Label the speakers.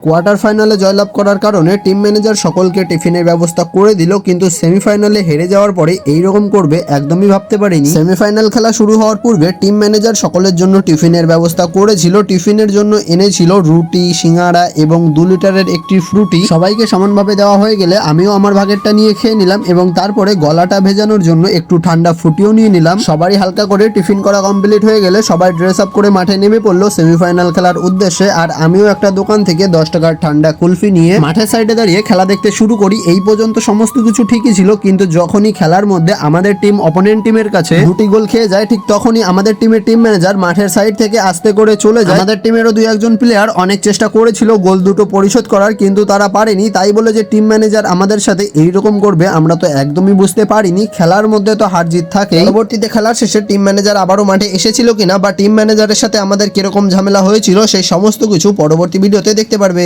Speaker 1: Quarter ফাইনালে জয়লাভ করার কারণে টিম ম্যানেজার সকলকে টিফিনের ব্যবস্থা করে দিল, কিন্তু সেমিফাইনালে হেরে যাওয়ার পরে এই রকম করবে একদমই ভাবতে পারিনি। সেমিফাইনাল খেলা শুরু হওয়ার পূর্বে টিম ম্যানেজার সকলের জন্য টিফিনের ব্যবস্থা করেছিল। টিফিনের জন্য এনেছিল রুটি সিঙ্গারা এবং দু লিটারের একটি ফ্রুটি। সবাইকে সমানভাবে দেওয়া হয়ে গেলে আমিও আমার ভাগেরটা নিয়ে খেয়ে নিলাম এবং তারপরে গলাটা ভেজানোর জন্য একটু ঠান্ডা ফুটিও নিয়ে নিলাম। সবারই হালকা করে টিফিন করা কমপ্লিট হয়ে গেলে সবাই ড্রেস আপ করে মাঠে নেমে পড়ল সেমিফাইনাল খেলার উদ্দেশ্যে। আর আমিও একটা দোকান থেকে দশ টাকার ঠান্ডা কুলফি নিয়ে মাঠের সাইডে দাঁড়িয়ে খেলা দেখতে শুরু করি। এই পর্যন্ত সমস্ত কিছু ঠিকই ছিল, কিন্তু যখনই খেলার মধ্যে আমাদের টিম অপোনেন্ট টিমের কাছে দুটি গোল খেয়ে যায়, ঠিক তখনই আমাদের টিমের টিম ম্যানেজার মাঠের সাইড থেকে আস্তে করে চলে যায়। আমাদের টিমেরও দুই একজন প্লেয়ার অনেক চেষ্টা করেছিল গোল দুটো পরিশোধ করার, কিন্তু তারা পারেনি। তাই বলে যে টিম ম্যানেজার আমাদের সাথে এইরকম করবে, আমরা তো একদমই বুঝতে পারিনি। খেলার মধ্যে তো হার জিত থাকে। পরবর্তীতে খেলার শেষে টিম ম্যানেজার আবারও মাঠে এসেছিল কিনা, বা টিম ম্যানেজারের সাথে আমাদের কীরকম ঝামেলা হয়েছিল, সেই সমস্ত কিছু পরবর্তী ভিডিওতে দেখতে পারবে